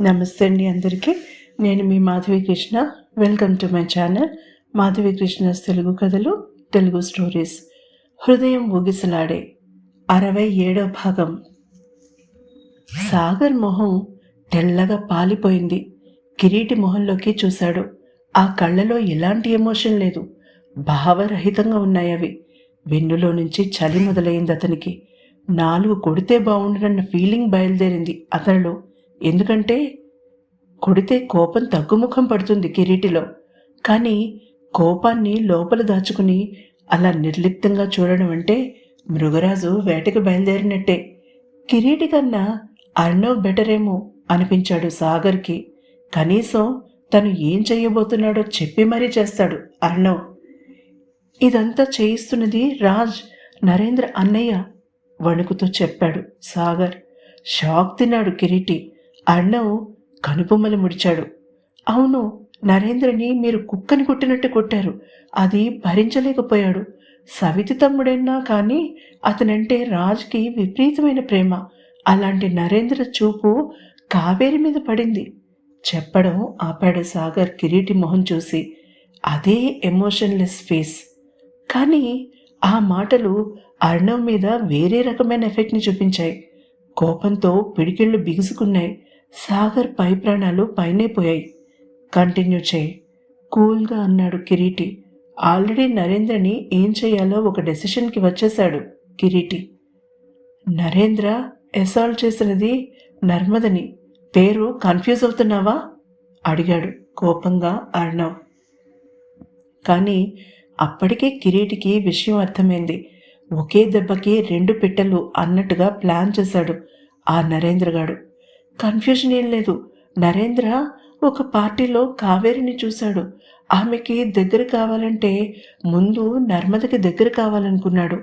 నమస్తే అండి అందరికీ. నేను మీ Madhavi Krishna. Welcome to my channel Madhavi Krishna's Telugu కథలు తెలుగు స్టోరీస్ హృదయం ఊగిసలాడే అరవై ఏడో భాగం. సాగర్ మొహం తెల్లగా పాలిపోయింది. కిరీటి మొహంలోకి చూశాడు. ఆ కళ్ళలో ఎలాంటి ఎమోషన్ లేదు. భావరహితంగా ఉన్నాయి అవి. వెన్నులో నుంచి చలి మొదలైంది అతనికి. నాలుగు కొడితే బాగుండనన్న ఫీలింగ్ బయలుదేరింది అతనిలో. ఎందుకంటే కొడితే కోపం తగ్గుముఖం పడుతుంది కిరీటిలో. కానీ కోపాన్ని లోపల దాచుకుని అలా నిర్లిప్తంగా చూడడం అంటే మృగరాజు వేటకు బయలుదేరినట్టే. కిరీటి కన్నా అర్ణవ్ బెటరేమో అనిపించాడు సాగర్కి. కనీసం తను ఏం చేయబోతున్నాడో చెప్పి మరీ చేస్తాడు అర్ణవ్. ఇదంతా చేయిస్తున్నది రాజ్ నరేంద్ర అన్నయ్య వణుకుతో చెప్పాడు సాగర్. షాక్ తిన్నాడు కిరీటి. అర్ణవ్ కనుబొమ్మలు ముడిచాడు. అవును నరేంద్రని మీరు కుక్కని కొట్టినట్టు కొట్టారు. అది భరించలేకపోయాడు. సవితి తమ్ముడైనా కానీ అతనంటే రాజ్కి విపరీతమైన ప్రేమ. అలాంటి నరేంద్ర చూపు కావేరి మీద పడింది. చెప్పడం ఆపాడు సాగర్ కిరీటి మొహం చూసి. అదే ఎమోషన్లెస్ ఫేస్. కానీ ఆ మాటలు అర్ణవ్ మీద వేరే రకమైన ఎఫెక్ట్ని చూపించాయి. కోపంతో పిడికిళ్ళు బిగుసుకున్నాయి. సాగర్ పై ప్రాణాలు పైనే పోయాయి. కంటిన్యూ చేయి కూల్గా అన్నాడు కిరీటి. ఆల్రెడీ నరేంద్రని ఏం చేయాలో ఒక డెసిషన్కి వచ్చేశాడు కిరీటి. నరేంద్ర ఎసాల్ట్ చేసినది నర్మదని. పేరు కన్ఫ్యూజ్ అవుతున్నావా? అడిగాడు కోపంగా అర్ణవ్. కానీ అప్పటికే కిరీటికి విషయం అర్థమైంది. ఒకే దెబ్బకి రెండు పిట్టలు అన్నట్టుగా ప్లాన్ చేశాడు ఆ నరేంద్రగాడు. కన్ఫ్యూజన్ ఏం లేదు. నరేంద్ర ఒక పార్టీలో కావేరిని చూశాడు. ఆమెకి దగ్గర కావాలంటే ముందు నర్మదకి దగ్గర కావాలనుకున్నాడు.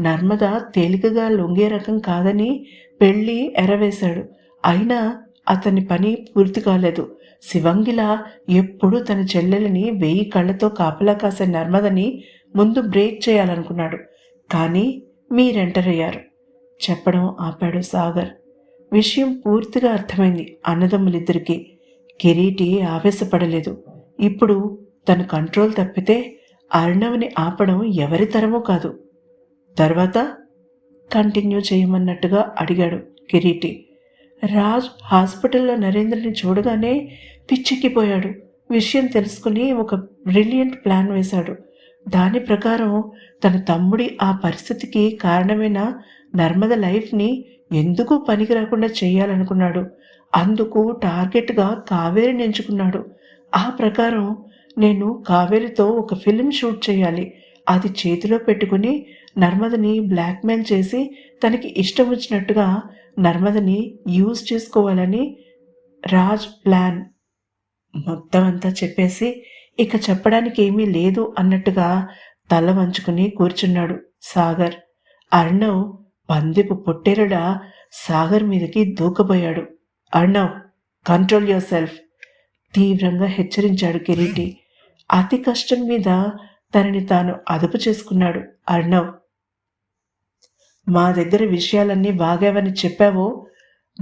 నర్మద తేలికగా లొంగే రకం కాదని పెళ్ళి ఎరవేశాడు. అయినా అతని పని పూర్తి కాలేదు. శివంగిల ఎప్పుడూ తన చెల్లెలని వెయ్యి కళ్ళతో కాపలా కాసే నర్మదని ముందు బ్రేక్ చేయాలనుకున్నాడు. కానీ మీరెంటరయ్యారు చెప్పడం ఆపాడు సాగర్. విషయం పూర్తిగా అర్థమైంది అన్నదమ్ములిద్దరికీ. కిరీటి ఆవేశపడలేదు. ఇప్పుడు తన కంట్రోల్ తప్పితే అర్ణవ్ని ఆపడం ఎవరి తరమూ కాదు. తర్వాత కంటిన్యూ చేయమన్నట్టుగా అడిగాడు కిరీటి. రాజ్ హాస్పిటల్లో నరేంద్రని చూడగానే పిచ్చెక్కిపోయాడు. విషయం తెలుసుకుని ఒక బ్రిలియంట్ ప్లాన్ వేశాడు. దాని ప్రకారం తన తమ్ముడి ఆ పరిస్థితికి కారణమైన నర్మద లైఫ్ని ఎందుకు పనికి రాకుండా చేయాలనుకున్నాడు? అందుకు టార్గెట్గా కావేరిని ఎంచుకున్నాడు. ఆ ప్రకారం నేను కావేరితో ఒక ఫిలిం షూట్ చేయాలి. అది చేతిలో పెట్టుకుని నర్మదని బ్లాక్మెయిల్ చేసి తనకి ఇష్టం వచ్చినట్టుగా నర్మదని యూజ్ చేసుకోవాలని రాజ్ ప్లాన్. మొత్తం అంతా చెప్పేసి ఇక చెప్పడానికి ఏమీ లేదు అన్నట్టుగా తల వంచుకుని కూర్చున్నాడు సాగర్. అర్ణవ్ పందిపు పొట్టేరుడా సాగర్ మీదకి దూకబోయాడు. అర్ణవ్ కంట్రోల్ యువర్ సెల్ఫ్ తీవ్రంగా హెచ్చరించాడు కిరీటి. అతి కష్టం మీద తనని తాను అదుపు చేసుకున్నాడు అర్ణవ్. మా దగ్గర విషయాలన్నీ బాగావని చెప్పావో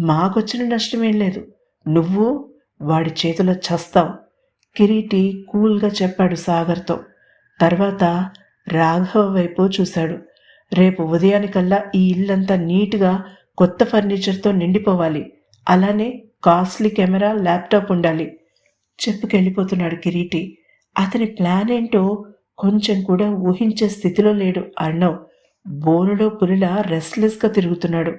మాకొచ్చిన నష్టమేం లేదు. నువ్వు వాడి చేతిలో చస్తావు. కిరీటి కూల్గా చెప్పాడు సాగర్తో. తర్వాత రాఘవ వైపు చూశాడు. రేపు ఉదయానికల్లా ఈ ఇల్లంతా నీట్గా కొత్త ఫర్నిచర్తో నిండిపోవాలి. అలానే కాస్ట్లీ కెమెరా ల్యాప్టాప్ ఉండాలి. చెప్పుకెళ్ళిపోతున్నాడు కిరీటి. అతని ప్లాన్ ఏంటో కొంచెం కూడా ఊహించే స్థితిలో లేడు అర్ణవ్. బోనులో పులిలా రెస్ట్లెస్గా తిరుగుతున్నాడు.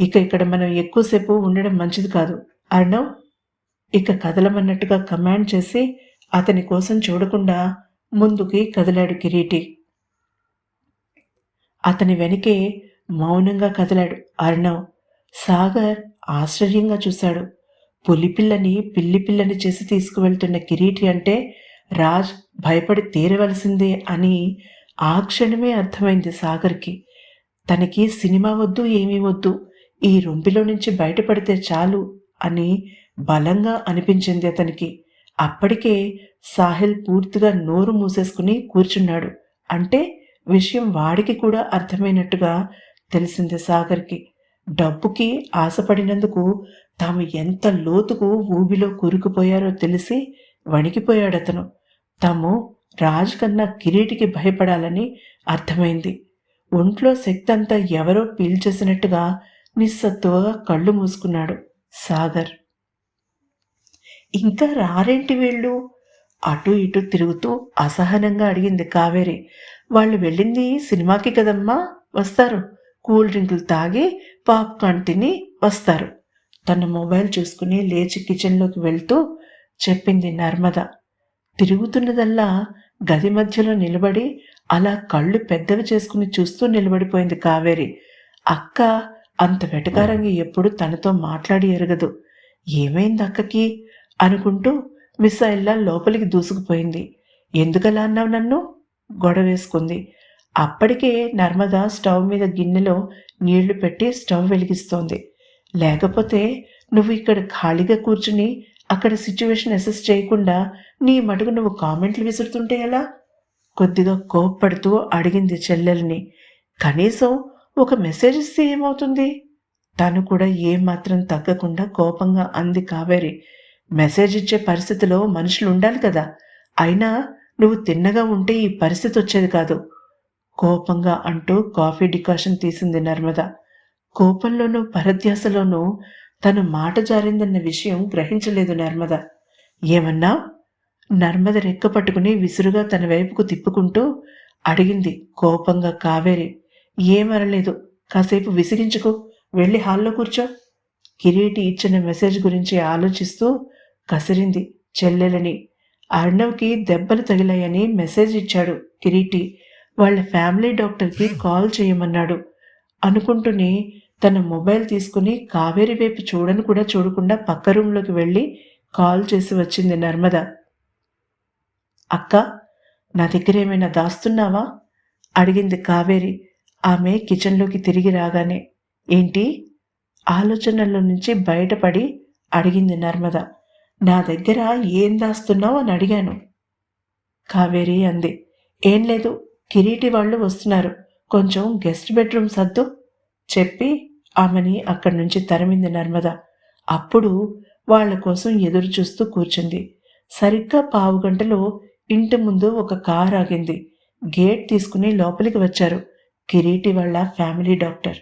ఇక ఇక్కడ మనం ఎక్కువసేపు ఉండడం మంచిది కాదు. అర్ణవ్ ఇక కదలమన్నట్టుగా కమాండ్ చేసి అతని కోసం చూడకుండా ముందుకి కదిలాడు కిరీటి. అతని వెనకే మౌనంగా కదిలాడు అర్ణవ్. సాగర్ ఆశ్చర్యంగా చూశాడు. పులిపిల్లని పిల్లి పిల్లని చేసి తీసుకువెళ్తున్న కిరీటి అంటే రాజ్ భయపడి తీరవలసిందే అని ఆ క్షణమే అర్థమైంది సాగర్కి. తనకి సినిమా వద్దు ఏమీ వద్దు ఈ రొంపిలో నుంచి బయటపడితే చాలు అని బలంగా అనిపించింది అతనికి. అప్పటికే సాహిల్ పూర్తిగా నోరు మూసేసుకుని కూర్చున్నాడు. అంటే విషయం వాడికి కూడా అర్థమైనట్టుగా తెలిసింది సాగర్కి. డబ్బుకి ఆశపడినందుకు తాము ఎంత లోతుకు ఊబిలో కూరుకుపోయారో తెలిసి వణికిపోయాడతను. తాము రాజు కన్నా కిరీటికి భయపడాలని అర్థమైంది. ఒంట్లో శక్తి అంతా ఎవరో పీల్చేసినట్టుగా నిస్సత్తువగా కళ్ళు మూసుకున్నాడు సాగర్. ఇంకా రారేంటి వీళ్ళు? అటు ఇటు తిరుగుతూ అసహనంగా అడిగింది కావేరి. వాళ్ళు వెళ్ళింది సినిమాకి కదమ్మా? వస్తారు. కూల్ డ్రింకులు తాగి పాప్కార్న్ తిని వస్తారు. తన మొబైల్ చూసుకుని లేచి కిచెన్లోకి వెళ్తూ చెప్పింది నర్మద. తిరుగుతున్నదల్లా గది మధ్యలో నిలబడి అలా కళ్ళు పెద్దవి చేసుకుని చూస్తూ నిలబడిపోయింది కావేరి. అక్క అంత వెటకారంగా ఎప్పుడు తనతో మాట్లాడి ఎరగదు. ఏమైంది అక్కకి? అనుకుంటూ మిస్సైల్లా లోపలికి దూసుకుపోయింది. ఎందుకలా అన్నావు నన్ను? గొడవేసుకుంది అప్పటికే నర్మద స్టవ్ మీద గిన్నెలో నీళ్ళు పెట్టి స్టవ్ వెలిగిస్తోంది. లేకపోతే నువ్వు ఇక్కడ ఖాళీగా కూర్చుని అక్కడ సిచ్యువేషన్ అసెస్ చేయకుండా నీ మటుకు నువ్వు కామెంట్లు విసురుతుంటే ఎలా? కొద్దిగా కోప్పడుతూ అడిగింది చెల్లెల్ని. కనీసం ఒక మెసేజ్ ఇస్తే ఏమవుతుంది? తను కూడా ఏమాత్రం తగ్గకుండా కోపంగా అంది కావేరి. మెసేజ్ ఇచ్చే పరిస్థితిలో మనుషులు ఉండాలి కదా. అయినా నువ్వు తిన్నగా ఉంటే ఈ పరిస్థితి వచ్చేది కాదు. కోపంగా అంటూ కాఫీ డికాషన్ తీసింది నర్మద. కోపంలోనూ పరధ్యాసలోనూ తను మాట జారిందన్న విషయం గ్రహించలేదు నర్మద. ఏమన్నా? నర్మద రెక్క పట్టుకుని విసురుగా తన వైపుకు తిప్పుకుంటూ అడిగింది కోపంగా కావేరి. ఏమనలేదు. కాసేపు విసిగించుకో. వెళ్ళి హాల్లో కూర్చో. కిరీటి ఇచ్చిన మెసేజ్ గురించి ఆలోచిస్తూ కసిరింది. చెల్లెలని. అర్ణవ్కి దెబ్బలు తగిలాయని మెసేజ్ ఇచ్చాడు కిరీటి. వాళ్ళ ఫ్యామిలీ డాక్టర్కి కాల్ చేయమన్నాడు. అనుకుంటూనే తన మొబైల్ తీసుకుని కావేరి వైపు చూడను కూడా చూడకుండా పక్క రూమ్లోకి వెళ్ళి కాల్ చేసి వచ్చింది నర్మద. అక్క నా దగ్గర ఏమైనా దాస్తున్నావా? అడిగింది కావేరి. ఆమె కిచెన్లోకి తిరిగి రాగానే ఏంటి? ఆలోచనల్లో నుంచి బయటపడి అడిగింది నర్మద. నా దగ్గర ఏం దాస్తున్నావు అని అడిగాను. కావేరి అంది. ఏం లేదు కిరీటి వాళ్ళు వస్తున్నారు. కొంచెం గెస్ట్ బెడ్రూమ్ సర్దు చెప్పి ఆమెని అక్కడి నుంచి తరిమింది నర్మద. అప్పుడు వాళ్ళ కోసం ఎదురు చూస్తూ కూర్చుంది. సరిగ్గా పావు గంటలో ఇంటి ముందు ఒక కార్ ఆగింది. గేట్ తీసుకుని లోపలికి వచ్చారు. కిరీటి వాళ్ళ ఫ్యామిలీ డాక్టర్.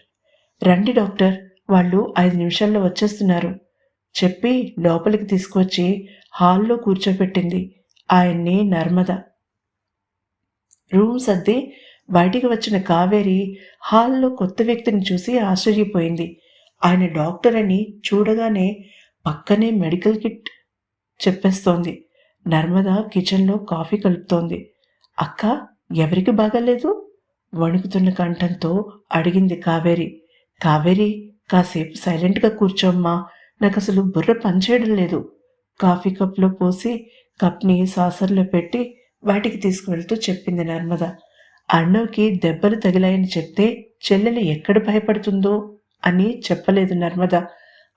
రండి డాక్టర్ వాళ్ళు ఐదు నిమిషాల్లో వచ్చేస్తున్నారు. చెప్పి లోపలికి తీసుకొచ్చి హాల్లో కూర్చోపెట్టింది ఆయన్ని నర్మద. రూమ్ సర్ది బయటికి వచ్చిన కావేరి హాల్లో కొత్త వ్యక్తిని చూసి ఆశ్చర్యపోయింది. ఆయన డాక్టర్ అని చూడగానే పక్కనే మెడికల్ కిట్ చెప్పేస్తోంది. నర్మద కిచెన్లో కాఫీ కలుపుతోంది. అక్క ఎవరికి బాగాలేదు? వణుకుతున్న కంఠంతో అడిగింది కావేరి. కావేరి కాసేపు సైలెంట్గా కూర్చోమ్మా నాకు అసలు బుర్ర పనిచేయడం లేదు. కాఫీ కప్లో పోసి కప్ని సాసర్లో పెట్టి వాటికి తీసుకువెళ్తూ చెప్పింది నర్మద. అన్నోకి దెబ్బలు తగిలాయని చెప్తే చెల్లెలు ఎక్కడ భయపడుతుందో అని చెప్పలేదు నర్మద.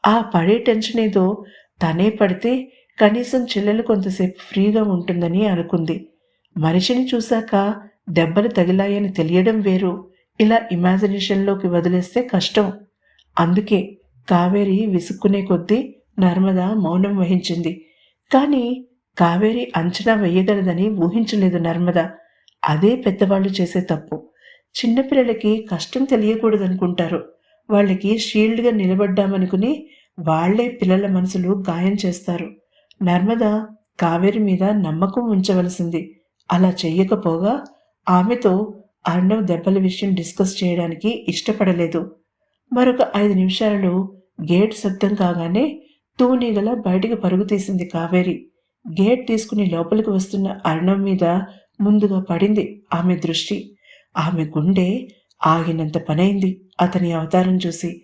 ఆ పడే టెన్షన్ ఏదో తనే పడితే కనీసం చెల్లెలు కొంతసేపు ఫ్రీగా ఉంటుందని అనుకుంది. మనిషిని చూశాక దెబ్బలు తగిలాయని తెలియడం వేరు. ఇలా ఇమాజినేషన్లోకి వదిలేస్తే కష్టం. అందుకే కావేరి విసుక్కునే కొద్దీ నర్మద మౌనం వహించింది. కానీ కావేరి అంచనా వేయగలదని ఊహించలేదు నర్మద. అదే పెద్దవాళ్ళు చేసే తప్పు. చిన్నపిల్లలకి కష్టం తెలియకూడదనుకుంటారు. వాళ్ళకి షీల్డ్గా నిలబడ్డామనుకుని వాళ్ళే పిల్లల మనసులు గాయం చేస్తారు. నర్మద కావేరి మీద నమ్మకం ఉంచవలసింది. అలా చెయ్యకపోగా ఆమెతో అర్ణవ్ దెబ్బల విషయం డిస్కస్ చేయడానికి ఇష్టపడలేదు. మరొక ఐదు నిమిషాలలో గేట్ శబ్దం కాగానే తూనీగల బయటికి పరుగు తీసింది కావేరి. గేట్ తీసుకుని లోపలికి వస్తున్న అరుణం మీద ముందుగా పడింది ఆమె దృష్టి. ఆమె గుండె ఆగినంత పనైంది అతని అవతారం చూసి.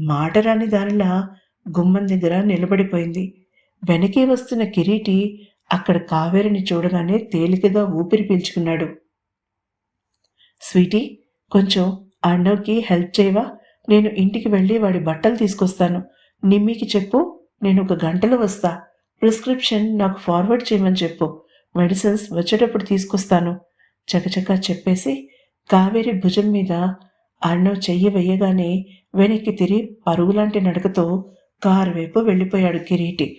మాట రాని దానిలా గుమ్మం దగ్గర నిలబడిపోయింది. వెనకే వస్తున్న కిరీటి అక్కడ కావేరిని చూడగానే తేలికగా ఊపిరి పీల్చుకున్నాడు. స్వీటీ కొంచెం అర్ణవ్కి హెల్ప్ చేయవా? నేను ఇంటికి వెళ్ళి వాడి బట్టలు తీసుకొస్తాను. నిమ్మికి చెప్పు నేను ఒక గంటలో వస్తా. ప్రిస్క్రిప్షన్ నాకు ఫార్వర్డ్ చేయమని చెప్పు. మెడిసిన్స్ వచ్చేటప్పుడు తీసుకొస్తాను. చకచకా చెప్పేసి కావేరి భుజం మీద అన్నో చెయ్యి వెయ్యగానే వెనక్కి తిరిగి పరుగులాంటి నడకతో కారు వైపు వెళ్ళిపోయాడు కిరీటి.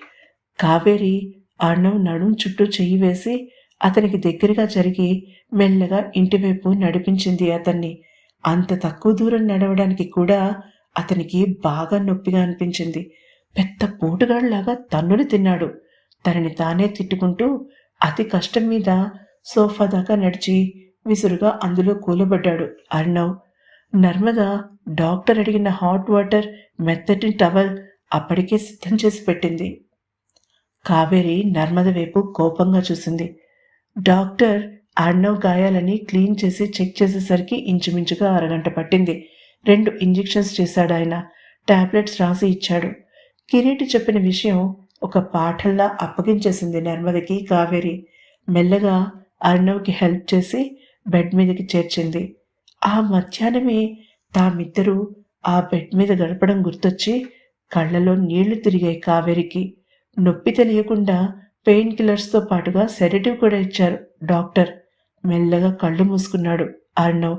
కావేరి అర్ణవ్ నడుం చుట్టూ చెయ్యి వేసి అతనికి దగ్గరగా జరిగి మెల్లగా ఇంటివైపు నడిపించింది అతన్ని. అంత తక్కువ దూరం నడవడానికి కూడా అతనికి బాగా నొప్పిగా అనిపించింది. పెద్ద పోటుగాడిలాగా తన్నులు తిన్నాడు. తనని తానే తిట్టుకుంటూ అతి కష్టం మీద సోఫా దాకా నడిచి విసురుగా అందులో కూలబడ్డాడు అర్ణవ్. నర్మద డాక్టర్ అడిగిన హాట్ వాటర్ మెత్తటి టవల్ అప్పటికే సిద్ధం చేసి పెట్టింది. కావేరి నర్మద వైపు కోపంగా చూసింది. డాక్టర్ అర్ణవ్ గాయాలని క్లీన్ చేసి చెక్ చేసేసరికి ఇంచుమించుగా అరగంట పట్టింది. రెండు ఇంజెక్షన్స్ చేశాడు ఆయన. టాబ్లెట్స్ రాసి ఇచ్చాడు. కిరీటి చెప్పిన విషయం ఒక పాఠంలా అప్పగించేసింది నర్మదకి కావేరి. మెల్లగా అర్ణవ్కి హెల్ప్ చేసి బెడ్ మీదకి చేర్చింది. ఆ మధ్యాహ్నమే తామిద్దరూ ఆ బెడ్ మీద గడపడం గుర్తొచ్చి కళ్ళలో నీళ్ళు తిరిగాయి కావేరికి. నొప్పి తెలియకుండా పెయిన్ కిల్లర్స్తో పాటుగా సెడటివ్ కూడా ఇచ్చారు డాక్టర్. మెల్లగా కళ్ళు మూసుకున్నాడు అర్ణవ్.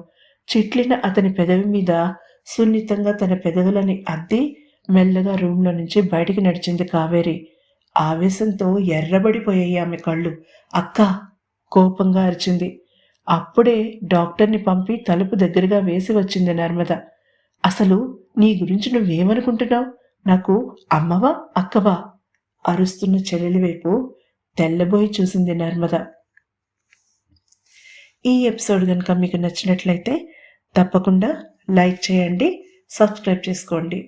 చిట్లిన అతని పెదవి మీద సున్నితంగా తన పెదవులని అద్ది మెల్లగా రూమ్లో నుంచి బయటికి నడిచింది కావేరి. ఆవేశంతో ఎర్రబడిపోయాయి ఆమె కళ్ళు. అక్క! కోపంగా అరిచింది. అప్పుడే డాక్టర్ని పంపి తలుపు దగ్గరగా వేసి వచ్చింది నర్మద. అసలు నీ గురించి నువ్వేమనుకుంటున్నావు? నాకు అమ్మవా అక్కవా? అరుస్తున్న చెల్లెలి వైపు తెల్లబోయి చూసింది నర్మద. ఈ ఎపిసోడ్ కనుక మీకు నచ్చినట్లయితే తప్పకుండా లైక్ చేయండి సబ్స్క్రైబ్ చేసుకోండి.